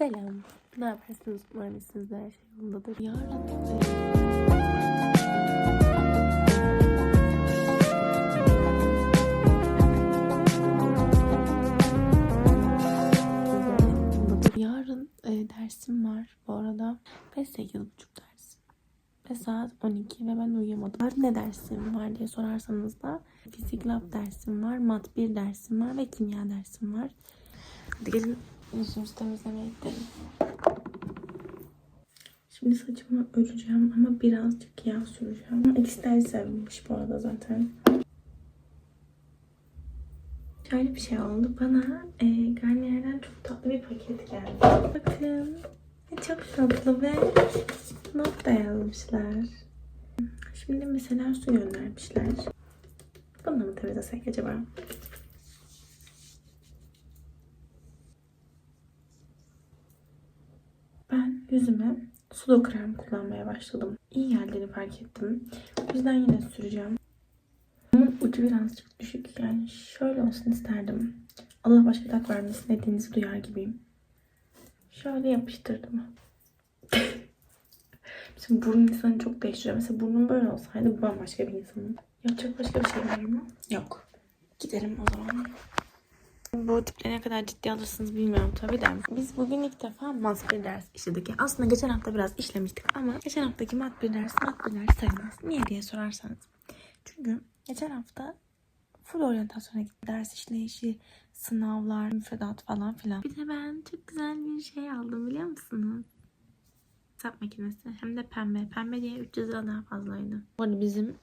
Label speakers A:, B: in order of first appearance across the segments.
A: Selam. Ne yapıyorsunuz? Umarım sizde her şey yolundadır. Yarın Yarın e, dersim var bu arada. Ve 8.30 ders. Ve saat 12 ve ben uyuyamadım. Yarın ne dersim var diye sorarsanız da fizik lab dersim var, mat 1 dersim var ve kimya dersim var. Hadi gelin yüzümüzü temizlemeye gidelim. Şimdi saçımı öreceğim ama birazcık yağ süreceğim. Ama de sevmiş bu arada zaten. Şöyle bir şey oldu. Bana e, Garnier'den çok tatlı bir paket geldi. Bakın. Çok tatlı ve not da yazmışlar. Şimdi mesela su göndermişler. Bunu mı temizlesek acaba? Ben yüzüme sulu krem kullanmaya başladım. İyi geldiğini fark ettim. O yüzden yine süreceğim. Ama ucu birazcık düşük. Yani şöyle olsun isterdim. Allah başka tak vermesin dediğinizi duyar gibiyim. Şöyle yapıştırdım. Şimdi burun insanı çok değiştiriyor. Mesela burnum böyle olsaydı bu bambaşka bir insanım. Yapacak başka bir şey var mı? Yok. Gidelim o zaman. Bu tiple ne kadar ciddi alırsınız bilmiyorum tabii de. Biz bugün ilk defa mat bir ders işledik. Aslında geçen hafta biraz işlemiştik ama geçen haftaki mat bir ders mat bir ders sayılmaz. Niye diye sorarsanız. Çünkü geçen hafta full oryantasyona gittim. Ders işleyişi, sınavlar, müfredat falan filan. Bir de ben çok güzel bir şey aldım biliyor musunuz? Hesap makinesi. Hem de pembe. Pembe diye 300 lira daha fazlaydı. Bu arada bizim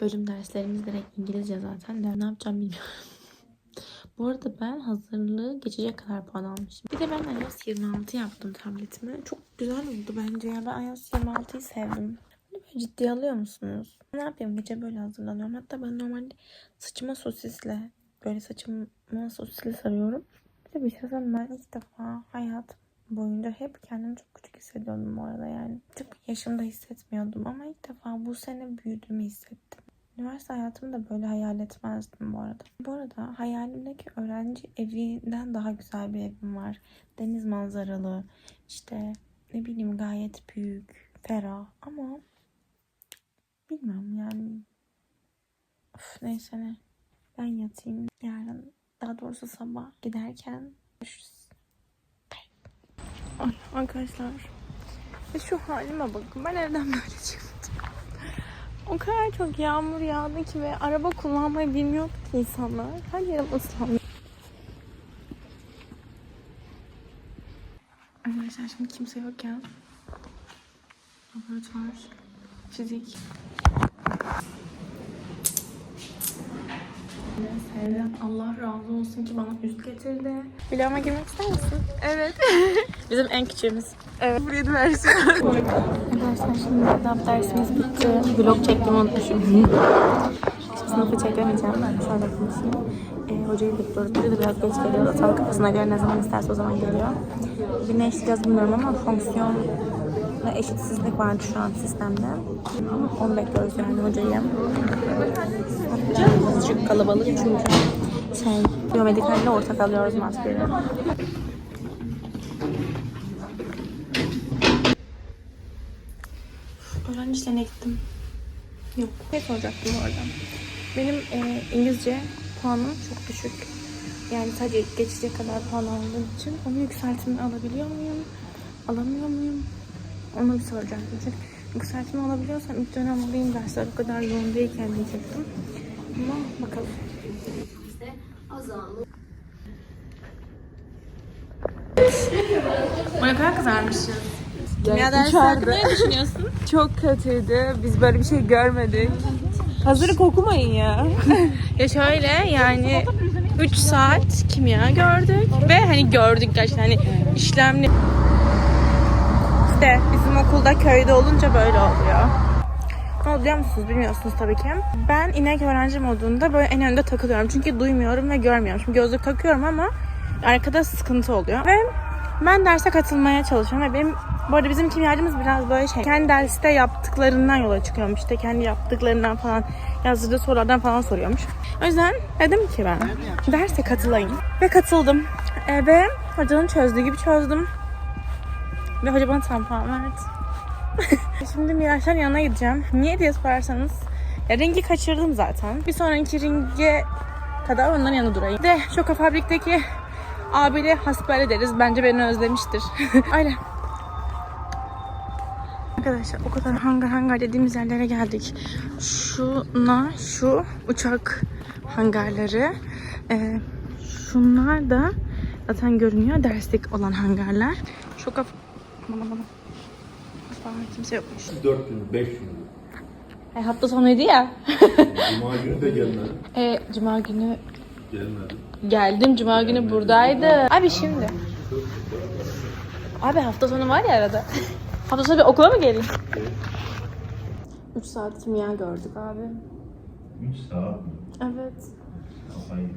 A: bölüm derslerimiz direkt İngilizce zaten de ne yapacağım bilmiyorum. Bu arada ben hazırlığı geçecek kadar puan almışım. Bir de ben iOS 26 yaptım tabletime. Çok güzel oldu bence ya. Ben iOS 26'yı sevdim. Böyle ciddiye alıyor musunuz? Ne yapayım? Gece böyle hazırlanıyorum. Hatta ben normalde saçıma sosisle böyle saçıma sosisle sarıyorum. Bir de bir şey ben ilk defa hayatım boyunca hep kendimi çok küçük hissediyordum bu arada yani. Tıpkı yaşımda hissetmiyordum ama ilk defa bu sene büyüdüğümü hissettim. Üniversite hayatımı da böyle hayal etmezdim bu arada. Bu arada hayalimdeki öğrenci evinden daha güzel bir evim var. Deniz manzaralı, işte ne bileyim gayet büyük, ferah ama bilmiyorum yani. Of, neyse ne. Ben yatayım. Yarın daha doğrusu sabah giderken görüşürüz. Ay arkadaşlar. Şu halime bakın. Ben evden böyle çıktım. O kadar çok yağmur yağdı ki ve araba kullanmayı bilmiyor ki insanlar. Her yerim ıslandı. Arkadaşlar şimdi kimse yokken laboratuvar, fizik. Allah razı olsun ki bana üst getirdi. Vloguma girmek ister misin? Evet. Bizim en küçüğümüz. Evet. Buraya versiyon. Arkadaşlar şimdi lab dersimiz bitti. Vlog çektiğimi unutmuşum. Sınıfı çekemeyeceğim. Şöyle konuşayım. Ee, hocayı bekliyoruz. Bize de biraz geç geliyor. Tam kafasına göre ne zaman isterse o zaman geliyor. Bir ne işleyeceğiz bilmiyorum ama fonksiyon ve eşitsizlik vardı şu an sistemde. Onu bekliyoruz yani hocayı. Hatta birazcık kalabalık çünkü şey, biyomedikalle ortak alıyoruz maskeyi. Öğrenci işlerine gittim. Yok. Ne soracaktım arada? Benim e, İngilizce puanım çok düşük. Yani sadece geçecek kadar puan aldığım için onu yükseltimi alabiliyor muyum? Alamıyor muyum? Onu bir soracaktım. Çünkü yükseltimi alabiliyorsam ilk dönem alayım dersler o kadar yoğun değilken diyecektim. Ama bakalım. O ne kadar kızarmışız. Kimya dersi hakkında ne düşünüyorsun?
B: Çok kötüydü. Biz böyle bir şey görmedik. Hazırı kokumayın ya.
A: Ya şöyle yani 3 saat kimya gördük ve hani gördük gerçekten hani işlemli. İşte bizim okulda köyde olunca böyle oluyor. Biliyor musunuz? Bilmiyorsunuz tabii ki. Ben inek öğrenci modunda böyle en önde takılıyorum. Çünkü duymuyorum ve görmüyorum. Şimdi gözlük takıyorum ama arkada sıkıntı oluyor. Ve ben derse katılmaya çalışıyorum ve benim bu arada bizim kimyacımız biraz böyle şey kendi derste yaptıklarından yola çıkıyormuş işte kendi yaptıklarından falan yazdığı sorulardan falan soruyormuş. O yüzden dedim ki ben derse katılayım ve katıldım. E, ve hocanın çözdüğü gibi çözdüm. Ve hoca bana tampon verdi. Şimdi Miraç'ın yanına gideceğim. Niye diye sorarsanız ya ringi kaçırdım zaten. Bir sonraki ringe kadar onların yanında durayım. De Şoka Fabrik'teki abiyle hasbihal ederiz. Bence beni özlemiştir. Öyle. Arkadaşlar o kadar hangar hangar dediğimiz yerlere geldik. Şuna şu uçak hangarları. Ee, şunlar da zaten görünüyor derslik olan hangarlar. Şoka... Bana bana. Aa, kimse yokmuş.
C: 4 gün, 5 gün.
A: E, hafta sonuydu ya.
C: Cuma günü de gelmedi.
A: E, Cuma günü
C: Gelmedi.
A: geldim. Cuma günü buradaydı. Abi şimdi. Abi hafta sonu var ya arada. hafta sonu bir okula mı geleyim? 3 saat kimya gördük abi.
C: 3 saat mi?
A: Evet.
C: Kafayı.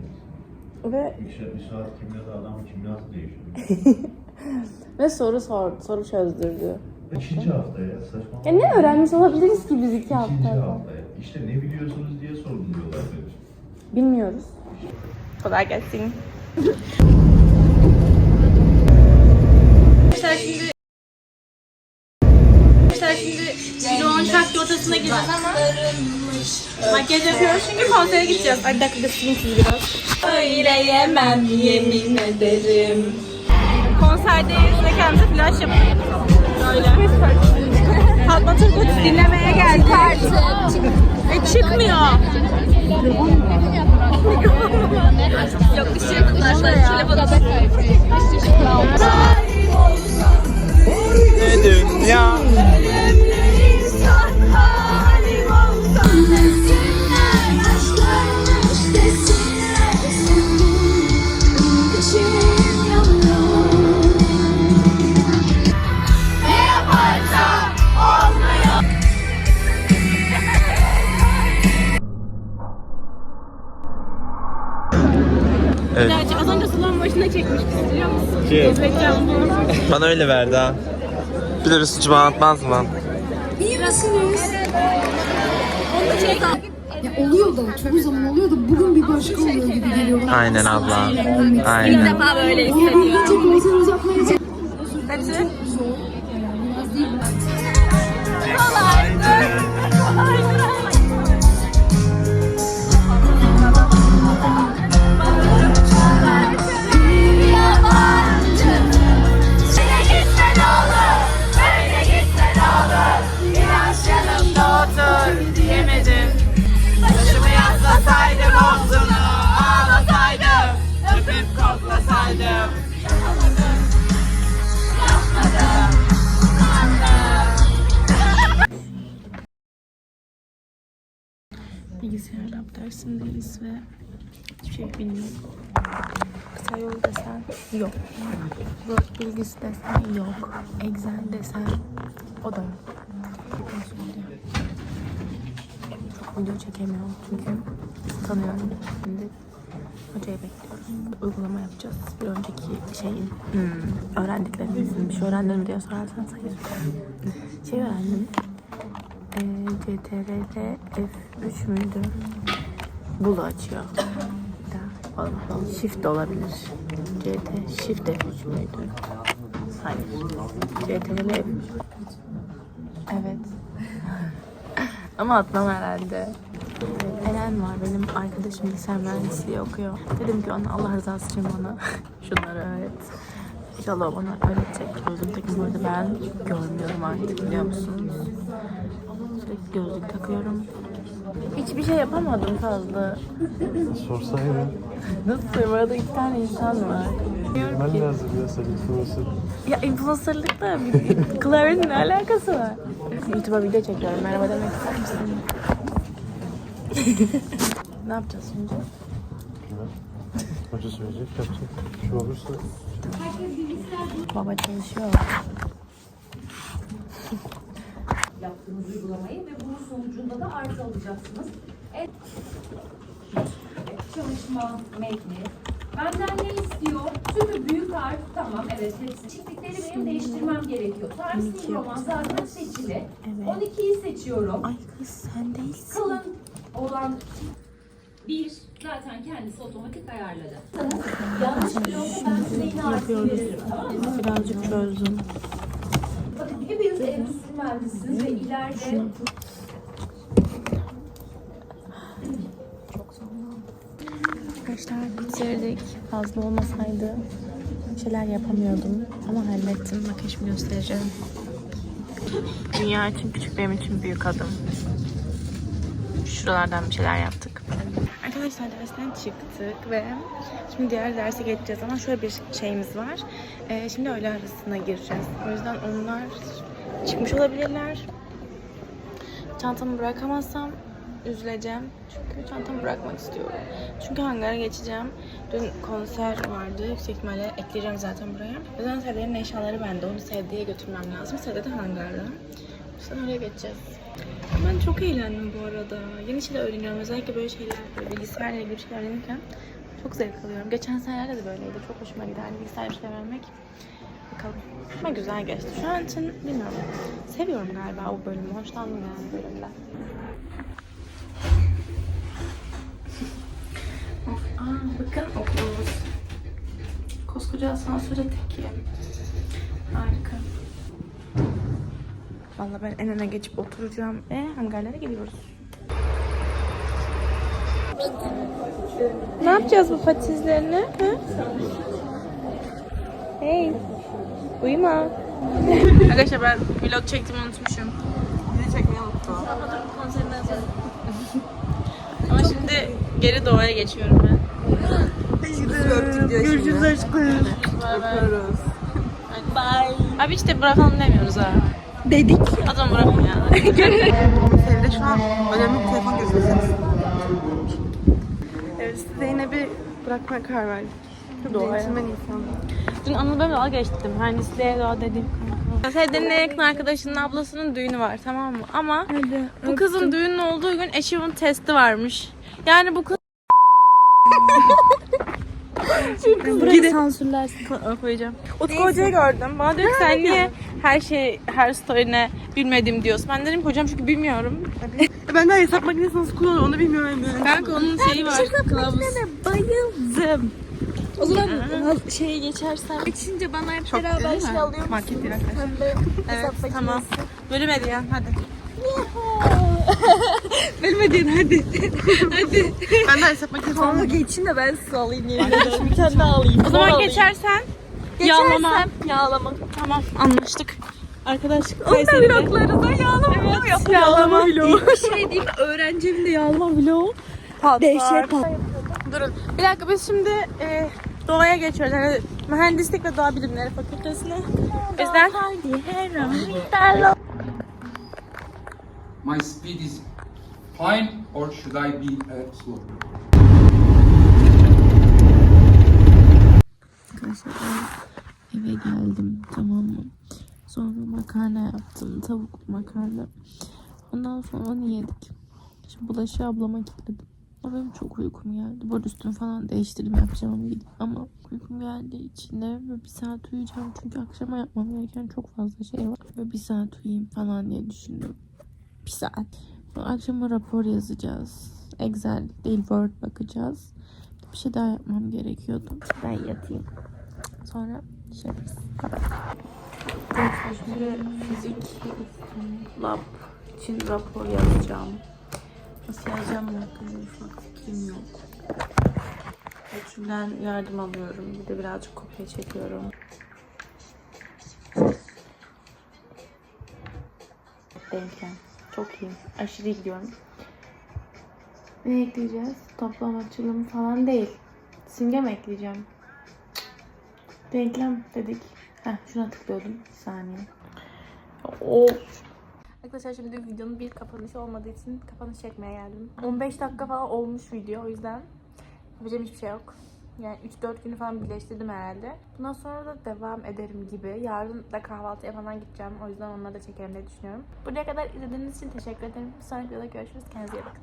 A: Ve
C: 3 saat kimyada adamın kimyası değişiyor.
A: ve soru sor, soru çözdürdü.
C: İkinci haftaya saçma.
A: Ya ne öğrenmiş olabiliriz ki biz iki
C: İkinci
A: haftada?
C: haftaya. İşte ne biliyorsunuz diye sorguluyorlar beni.
A: Bilmiyoruz. Kolay gelsin. Arkadaşlar şimdi Arkadaşlar şimdi yoğun şarkı ortasına gireceğiz ama makyaj yapıyoruz çünkü konsere gideceğiz. Ay bir dakika göstereyim sizi biraz. Öyle yemem yemin ederim. Konserdeyiz ve kendimize flash yapıyoruz. Fatma Turgut dinlemeye geldik. E çıkmıyor. Yok şey yok. Telefonu
D: dünya öyle verdi ha. Bir de Rüsücü bana atmaz mı?
E: Ya oluyor da çoğu zaman oluyor da bugün bir başka oluyor gibi geliyor. bana.
D: Aynen abla. Aynen.
A: defa böyle
E: konser uzatmayacak.
A: Hepsi. Dersindeyiz ve hiçbir şey bilmiyorum. Kısa yol desen yok. Word bilgisi desen yok. Excel desen o da yok. Çok video çekemiyorum çünkü tanıyorum. Şimdi hocayı bekliyoruz. Uygulama yapacağız. Bir önceki şeyin hmm, öğrendiklerimizin bir şey öğrendim diye sorarsanız hayır. Şey öğrendim. E, CTRL F3 müydü? Bulu açıyor. Shift olabilir. CT Shift F3 müydü? Hayır. CTRL F3. Evet. Ama atmam herhalde. Evet, Eren var benim arkadaşım bilgisayar mühendisliği okuyor. Dedim ki ona Allah rızası için bana şunları öğret. İnşallah bana öğretecek. Gözümdeki bu arada ben görmüyorum artık biliyor musunuz? Sürekli gözlük takıyorum. Hiçbir şey yapamadım fazla.
F: Sorsaydın.
A: Nasıl? Burada iki tane insan var.
F: Ben
A: ki,
F: lazım ya senin sorusu.
A: ya influencerlıkla bir klavyenin ne alakası var? YouTube'a video çekiyorum. Merhaba demek ister misin? ne yapacağız şimdi?
F: Hoca söyleyecek yapacak. Şu olursa
A: Baba çalışıyor.
G: Yaptığınız uygulamayı ve bunun sonucunda da artı alacaksınız. Evet. Çalışma metni. Benden ne istiyor? Tümü büyük harf. Tamam evet hepsi. Çiftlikleri benim değiştirmem gerekiyor. Tarih roman zaten seçili. 12'yi seçiyorum.
A: Ay kız sen değilsin.
G: Kalın olan bir zaten kendisi otomatik ayarladı. Yanlış bir olsa ben size yine artı veririm. Tamam mı?
A: Birazcık çözdüm.
G: Mühendisiniz ve ileride
A: Arkadaşlar bitirdik. Fazla olmasaydı bir şeyler yapamıyordum. Ama hallettim. Makyajımı göstereceğim. Dünya için küçük, benim için büyük adım. Şuralardan bir şeyler yaptık. Arkadaşlar dersten çıktık ve şimdi diğer derse geçeceğiz ama şöyle bir şeyimiz var. Ee, şimdi öğle arasına gireceğiz. O yüzden onlar çıkmış olabilirler. Çantamı bırakamazsam üzüleceğim. Çünkü çantamı bırakmak istiyorum. Çünkü hangara geçeceğim. Dün konser vardı. Yüksek ihtimalle ekleyeceğim zaten buraya. O yüzden Sevde'nin eşyaları bende. Onu Sevde'ye götürmem lazım. Sevde de hangarda. O yüzden oraya geçeceğiz. Ben çok eğlendim bu arada. Yeni şeyler öğreniyorum. Özellikle böyle şeyler, böyle bilgisayarla ilgili bir şeyler öğrenirken çok zevk alıyorum. Geçen senelerde de böyleydi. Çok hoşuma giderdi bilgisayar bir şeyler öğrenmek. Bakalım. Ama güzel geçti. Şu an için bilmiyorum. Seviyorum galiba bu bölümü. Hoşlandım yani bölümden. Aa, bakın okulumuz. Koskoca asansöre tekim. Harika. Vallahi ben en öne geçip oturacağım ve hangarlara gidiyoruz. Ne yapacağız bu patizlerini? Hı? Hey. Uyuma. Arkadaşlar ben vlog çektiğimi unutmuşum.
B: Bizi çekmeyi unuttum.
A: Ama şimdi geri doğaya geçiyorum ben.
B: Görüşürüz aşkım.
A: Bye. Abi işte bırakalım demiyoruz ha. Dedik. O zaman bırakın ya.
B: Sevde şu an önemli bir telefon görüşmesi. Evet, Zeynep'i bırakmaya karar verdik.
A: Doğaya.
B: İnsan.
A: Dün Anıl ben dalga geçtim. Mühendisliğe doğa dedim. Sevde'nin en yakın arkadaşının ablasının düğünü var tamam mı? Ama bu kızın düğünün olduğu gün achievement testi varmış. Yani bu kız Burayı sansürlersin koyacağım. Utku Hoca'yı gördüm. Bana dedi ki sen niye her şey, her story'ne bilmedim diyorsun. Ben dedim ki hocam çünkü bilmiyorum.
B: Ben daha hesap makinesi nasıl kullanılır onu bilmiyorum.
A: Kanka onun şeyi var. Kılavuz.
B: Bayıldım.
A: O zaman şeye geçersem. Geçince bana hep beraber şey alıyor musun?
B: Market.
A: Evet tamam. Bölüm hediyen hadi.
B: Benim hediyen hadi. hadi. Ben daha hesap makinesi almadım.
E: geçin de ben size alayım yemin
B: ederim. Bir tane daha alayım.
A: O zaman geçersen yağlama.
E: Yağlama.
A: Tamam anlaştık. Arkadaşlık
E: Onu da
A: Kayseri'de.
E: vloglarında yağlama vlog yapıyor.
A: Yağlama vlog.
E: Bir şey diyeyim öğrenci evinde yağlama vlog. Dehşet patlar.
A: Durun. Bir dakika biz şimdi e, doğaya geçiyoruz. Yani mühendislik ve doğa bilimleri fakültesine. Bizden
H: my speed is fine or should I be uh, slow?
A: Arkadaşlar eve geldim tamam mı? Sonra makarna yaptım. Tavuklu makarna. Ondan sonra onu yedik. Şimdi bulaşığı ablama kilitledim. Ama benim çok uykum geldi. Bu arada falan değiştirdim yapacağım gidip. Ama uykum geldiği için de böyle bir saat uyuyacağım. Çünkü akşama yapmam gereken çok fazla şey var. Böyle bir saat uyuyayım falan diye düşündüm. Bir saat. Akşama rapor yazacağız. Excel değil Word bakacağız. Bir şey daha yapmam gerekiyordu. Ben yatayım. Sonra şey fizik lab için rapor yazacağım. Nasıl yazacağım hakkında ufak fikrim yok. Ölçümden yardım alıyorum. Bir de birazcık kopya çekiyorum. Denklem. Çok iyi. Aşırı iyi gidiyorum. Ne ekleyeceğiz? Toplam açılım falan değil. Simge mi ekleyeceğim? Denklem dedik. Heh, şuna tıklıyordum. Bir saniye. Of. Arkadaşlar şimdi videonun bir kapanışı olmadığı için kapanış çekmeye geldim. 15 dakika falan olmuş video o yüzden yapacağım hiçbir şey yok. Yani 3-4 günü falan birleştirdim herhalde. Bundan sonra da devam ederim gibi. Yarın da kahvaltıya falan gideceğim. O yüzden onları da çekerim diye düşünüyorum. Buraya kadar izlediğiniz için teşekkür ederim. Bir sonraki videoda görüşürüz. Kendinize iyi bakın.